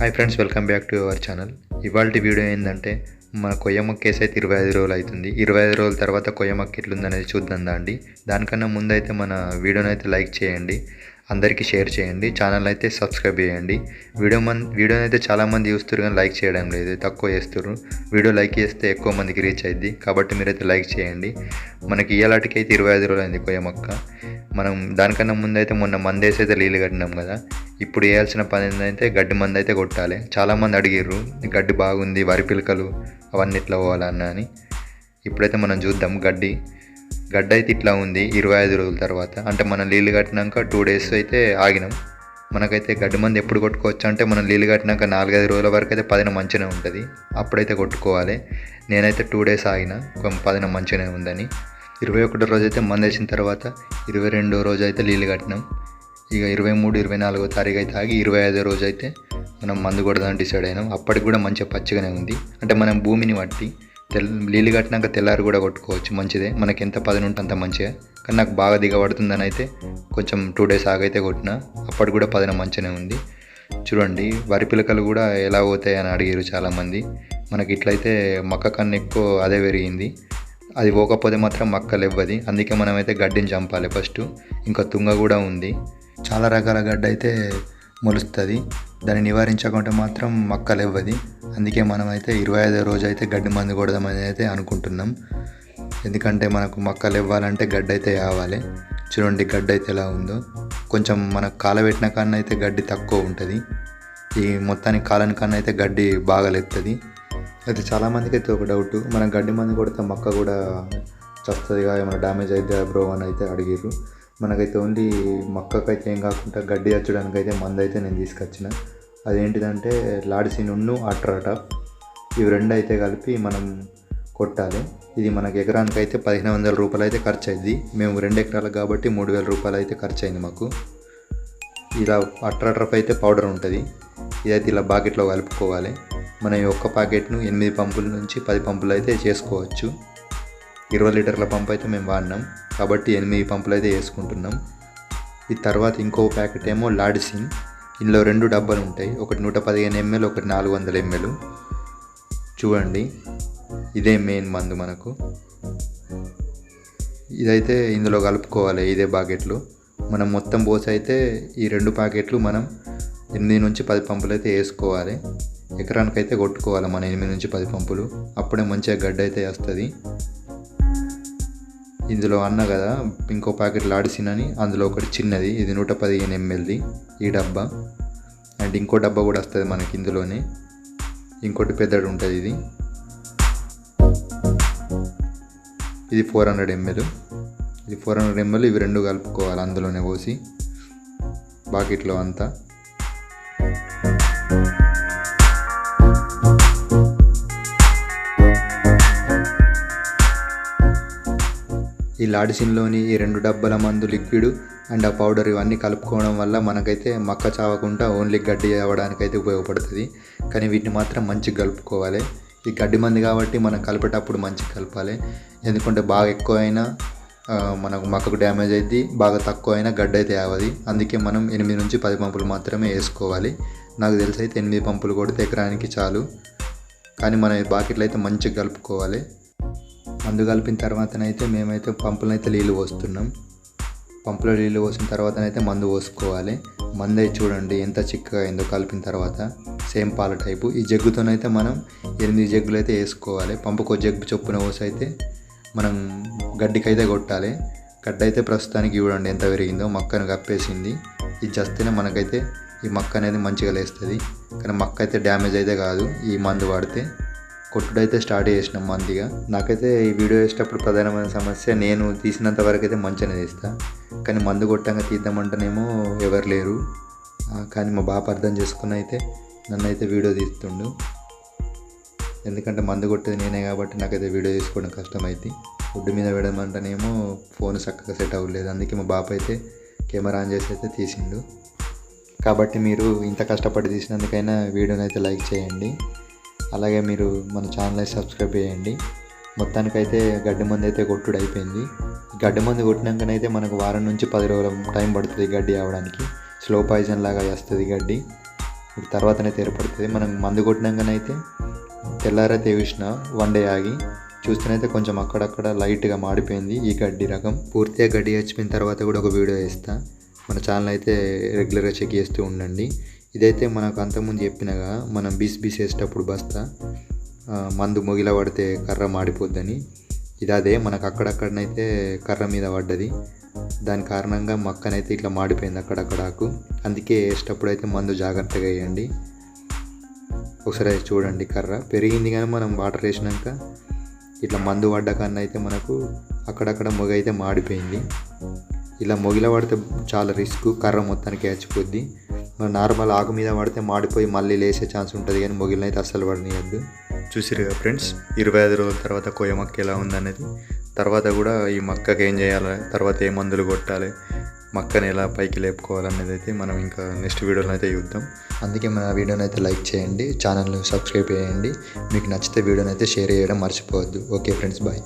Hi friends welcome back to our channel ఇవాళ video ఏంటంటే మన కొయ్యమ్మ కేసు అయితే ఇరవై ఐదు రోజులు అవుతుంది. ఇరవై ఐదు రోజుల తర్వాత కొయ్యమక్క ఎట్లుందనేది చూద్దాం దాండి దానికన్నా ముందు అయితే మన వీడియోని అయితే లైక్ చేయండి. అందరికీ షేర్ చేయండి. ఛానల్ అయితే సబ్స్క్రైబ్ చేయండి. వీడియో మన్ వీడియోని అయితే చాలామంది చూస్తారు కానీ లైక్ చేయడం లేదు. తక్కువ చేస్తారు వీడియో లైక్ చేస్తే ఎక్కువ మందికి రీచ్ అయింది కాబట్టి మీరైతే లైక్ చేయండి. మనకి ఇయ్యాలటికి అయితే ఇరవై ఐదు రోజులు అయింది కొయ్యమక్క మనం దానికన్నా ముందు అయితే మొన్న మందేసి అయితే నీళ్ళు కట్టినాం కదా. ఇప్పుడు వేయాల్సిన పని ఏంటంటే గడ్డి మంది అయితే కొట్టాలి. చాలామంది అడిగిర్రు గడ్డి బాగుంది వరి పిలకలు అవన్నీ ఎట్లా పోవాలన్నా అని. ఇప్పుడైతే మనం చూద్దాం గడ్డి. గడ్డ అయితే ఇట్లా ఉంది ఇరవై ఐదు రోజుల తర్వాత. అంటే మనం నీళ్ళు కట్టినాక టూ డేస్ అయితే ఆగినాం. మనకైతే గడ్డి మంది ఎప్పుడు కొట్టుకోవచ్చు అంటే మనం నీళ్ళు కట్టినాక నాలుగైదు రోజుల వరకు అయితే పదిన మంచిగా ఉంటుంది. అప్పుడైతే కొట్టుకోవాలి. నేనైతే టూ డేస్ ఆగిన పదిన మంచిగానే ఉందని. ఇరవై ఒకటో రోజు అయితే మందేసిన తర్వాత ఇరవై రెండో రోజు అయితే నీళ్ళు కట్టినాం. ఇక ఇరవై మూడు ఇరవై నాలుగో తారీఖు అయితే ఆగి ఇరవై ఐదో రోజు అయితే మనం మందు కొడదామని డిసైడ్ అయినాం. అప్పటికి కూడా మంచిగా పచ్చగానే ఉంది. అంటే మనం భూమిని బట్టి తెల్ నీళ్ళు కట్టినాక తెల్లారి కూడా కొట్టుకోవచ్చు. మంచిదే. మనకి ఎంత పదిన ఉంటే అంత మంచిగా. కానీ నాకు బాగా దిగబడుతుందని అయితే కొంచెం టూ డేస్ ఆగైతే కొట్టిన. అప్పటికి కూడా పదిన మంచిగానే ఉంది. చూడండి వరి పిలకలు కూడా ఎలా పోతాయి అని అడిగారు చాలామంది. మనకి ఇట్లయితే మక్క కన్నా ఎక్కువ అదే పెరిగింది. అది పోకపోతే మాత్రం మక్కలు ఇవ్వది అందుకే మనమైతే గడ్డిని చంపాలి ఫస్ట్. ఇంకా తుంగ కూడా ఉంది. చాలా రకాల గడ్డ అయితే మొలుస్తుంది. దాన్ని నివారించకుంటే మాత్రం మక్కలు ఇవ్వది అందుకే మనమైతే ఇరవై ఐదో రోజు అయితే గడ్డి మందు కొడదామని అయితే అనుకుంటున్నాం. ఎందుకంటే మనకు మక్కలు ఇవ్వాలంటే గడ్డి అయితే కావాలి చూడండి గడ్డి అయితే ఎలా ఉందో. కొంచెం మనకు కాలబెట్టిన కన్నా అయితే గడ్డి తక్కువ ఉంటుంది. ఈ మొత్తానికి కాలని కన్నా అయితే గడ్డి బాగా లేస్తుంది అయితే చాలామందికి అయితే ఒక డౌట్ మన గడ్డి మంది కొడితే మొక్క కూడా చస్తుందిగా ఏమైనా డ్యామేజ్ అయితే బ్రో అని అయితే అడిగారు మనకైతే ఓన్లీ మొక్కకైతే ఏం కాకుండా గడ్డి వచ్చడానికి అయితే మందు అయితే నేను తీసుకొచ్చిన. అదేంటిదంటే లాడిసిన్ ఉన్ను అట్రాటాప్ ఇవి రెండు అయితే కలిపి మనం కొట్టాలి. ఇది మనకి ఎకరానికి అయితే పదిహేను వందల రూపాయలు అయితే ఖర్చు అయింది మేము రెండు ఎకరాలు కాబట్టి మూడు వేల రూపాయలు అయితే ఖర్చు అయింది మాకు. ఇలా అట్రాట్రప్ అయితే పౌడర్ ఉంటుంది. ఇదైతే ఇలా బాకెట్లో కలుపుకోవాలి. మన యొక్క ప్యాకెట్ను ఎనిమిది పంపుల నుంచి పది పంపులు అయితే చేసుకోవచ్చు. ఇరవై లీటర్ల పంపు అయితే మేము వాడినాం. కాబట్టి ఎనిమిది పంపులు అయితే వేసుకుంటున్నాం. ఈ తర్వాత ఇంకో ప్యాకెట్ ఏమో లాడిసిన్. ఇందులో రెండు డబ్బాలు ఉంటాయి. ఒకటి నూట పదిహేను ఎంఎల్ ఒకటి నాలుగు వందల ఎంఎల్. చూడండి. ఇదే మెయిన్ మందు మనకు. ఇదైతే ఇందులో కలుపుకోవాలి ఇదే ప్యాకెట్లు. మనం మొత్తం పోసి అయితే ఈ రెండు ప్యాకెట్లు మనం ఎనిమిది నుంచి పది పంపులు అయితే వేసుకోవాలి. ఎకరానికైతే కొట్టుకోవాలి మన ఎనిమిది నుంచి పది పంపులు. అప్పుడే మంచిగా గడ్డ అయితే వస్తుంది. ఇందులో అన్న కదా ఇంకో ప్యాకెట్ లాడిసినని అని అందులో ఒకటి చిన్నది ఇది నూట పదిహేను ఎంఎల్ది ఈ డబ్బా. అండ్ ఇంకో డబ్బా కూడా వస్తుంది మనకి ఇందులోనే. ఇంకోటి పెద్దది ఉంటుంది ఇది. ఇది ఫోర్ హండ్రెడ్ ఎంఎల్. ఇది ఫోర్ హండ్రెడ్ ఎంఎల్ ఇవి రెండు కలుపుకోవాలి అందులోనే పోసి. బాకెట్లో అంతా. ఈ లాడిసిన్లోని ఈ రెండు డబ్బాల మందు లిక్విడ్ అండ్ ఆ పౌడర్ ఇవన్నీ కలుపుకోవడం వల్ల మనకైతే మక్క చావకుండా ఓన్లీ గడ్డి అవ్వడానికి అయితే ఉపయోగపడుతుంది. కానీ వీటిని మాత్రం మంచిగా కలుపుకోవాలి. ఈ గడ్డి మంది కాబట్టి మనం కలిపేటప్పుడు మంచిగా కలపాలి. ఎందుకంటే బాగా ఎక్కువ అయినా మనకు మక్కకు డ్యామేజ్ అయింది బాగా తక్కువ అయినా గడ్డి అయితే ఆవది. అందుకే మనం ఎనిమిది నుంచి పది పంపులు మాత్రమే వేసుకోవాలి. నాకు తెలిసి అయితే ఎనిమిది పంపులు కొడితే ఎకరానికి చాలు. కానీ మన బాకెట్లు అయితే మంచిగా కలుపుకోవాలి. మందు కలిపిన తర్వాతనైతే మేమైతే పంపులనైతే నీళ్ళు పోస్తున్నాం. పంపులో నీళ్ళు పోసిన తర్వాతనైతే మందు పోసుకోవాలి. మందు అయితే చూడండి ఎంత చిక్కగా అయిందో కలిపిన తర్వాత. సేమ్ పాల టైపు. ఈ జగ్గుతోనైతే మనం ఎనిమిది జగ్గులు అయితే వేసుకోవాలి. పంపుకో జగ్గు చొప్పున పోసి అయితే మనం గడ్డికైతే కొట్టాలి. గడ్డ అయితే ప్రస్తుతానికి చూడండి ఎంత పెరిగిందో మొక్కను కప్పేసింది. ఇది చేస్తేనే మనకైతే ఈ మొక్క అనేది మంచిగా లేస్తుంది. కానీ మొక్క అయితే డ్యామేజ్ అయితే కాదు. ఈ మందు వాడితే కొట్టుడైతే స్టార్ట్ చేసినాం మందిగా. నాకైతే ఈ వీడియో వేసేటప్పుడు ప్రధానమైన సమస్య నేను తీసినంత వరకు అయితే మంచిగానే తీస్తా. కానీ మందు కొట్టంగా తీద్దామంటేనేమో ఎవరు లేరు. కానీ మా బాప అర్థం చేసుకుని అయితే నన్ను అయితే వీడియో తీస్తుండు. ఎందుకంటే మందు కొట్టేది నేనే కాబట్టి నాకైతే వీడియో తీసుకోవడం కష్టమైంది ఫుడ్ మీద పెడమంటేనేమో ఫోన్ చక్కగా సెట్ అవ్వలేదు. అందుకే మా బాప అయితే కెమెరా ఆన్ చేసి అయితే తీసిండు. కాబట్టి మీరు ఇంత కష్టపడి తీసినందుకైనా వీడియోని అయితే లైక్ చేయండి. అలాగే మీరు మన ఛానల్ అయితే సబ్స్క్రైబ్ చేయండి. మొత్తానికైతే గడ్డి మందు అయితే కొట్టుడు అయిపోయింది. గడ్డి మందు కొట్టినాకనైతే మనకు వారం నుంచి పది రోజుల టైం పడుతుంది గడ్డి అవడానికి స్లో పాయిజన్ లాగా వేస్తుంది గడ్డి. తర్వాతనైతే ఏర్పడుతుంది మనం మందు కొట్టినాకనైతే తెల్లారైతే చూసిన వన్ డే ఆగి చూస్తేనైతే కొంచెం అక్కడక్కడ లైట్గా మాడిపోయింది ఈ గడ్డి రకం. పూర్తిగా గడ్డి వచ్చిపోయిన తర్వాత కూడా ఒక వీడియో వేస్తా మన ఛానల్ అయితే రెగ్యులర్గా చెక్ చేస్తూ ఉండండి. ఇదైతే మనకు అంతకుముందు చెప్పినగా మనం బీస్ బీస్ వేసేటప్పుడు బస్తా మందు మొగిల పడితే కర్ర మాడిపోద్దని. ఇది అదే మనకు అక్కడక్కడనైతే కర్ర మీద పడ్డది. దాని కారణంగా మక్కనైతే ఇట్లా మాడిపోయింది అక్కడక్కడకు అందుకే వేసేటప్పుడు అయితే మందు జాగ్రత్తగా వేయండి. ఒకసారి చూడండి కర్ర. పెరిగింది కానీ మనం వాటర్ వేసినాక ఇట్లా మందు పడ్డ కన్నా అయితే మనకు అక్కడక్కడ మొగ అయితే మాడిపోయింది. ఇలా మొగిల పడితే చాలా రిస్క్ కర్ర మొత్తానికి వేచిపోద్ది మన నార్మల్ ఆకు మీద పడితే మాడిపోయి మళ్ళీ లేసే ఛాన్స్ ఉంటుంది కానీ మొగిలిన అయితే అస్సలు పడనీయద్దు. చూసిరు కదా ఫ్రెండ్స్ ఇరవై ఐదు రోజుల తర్వాత కొయ్య మొక్క ఎలా ఉందనేది. తర్వాత కూడా ఈ మొక్కకి ఏం చేయాలి తర్వాత ఏ మందులు కొట్టాలి మొక్కని ఎలా పైకి లేపుకోవాలనేది అయితే మనం ఇంకా నెక్స్ట్ వీడియోలో అయితే చూద్దాం. అందుకే మన వీడియోని అయితే లైక్ చేయండి ఛానల్ని సబ్స్క్రైబ్ చేయండి. మీకు నచ్చితే వీడియోని అయితే షేర్ చేయడం మర్చిపోవద్దు. Okay friends bye.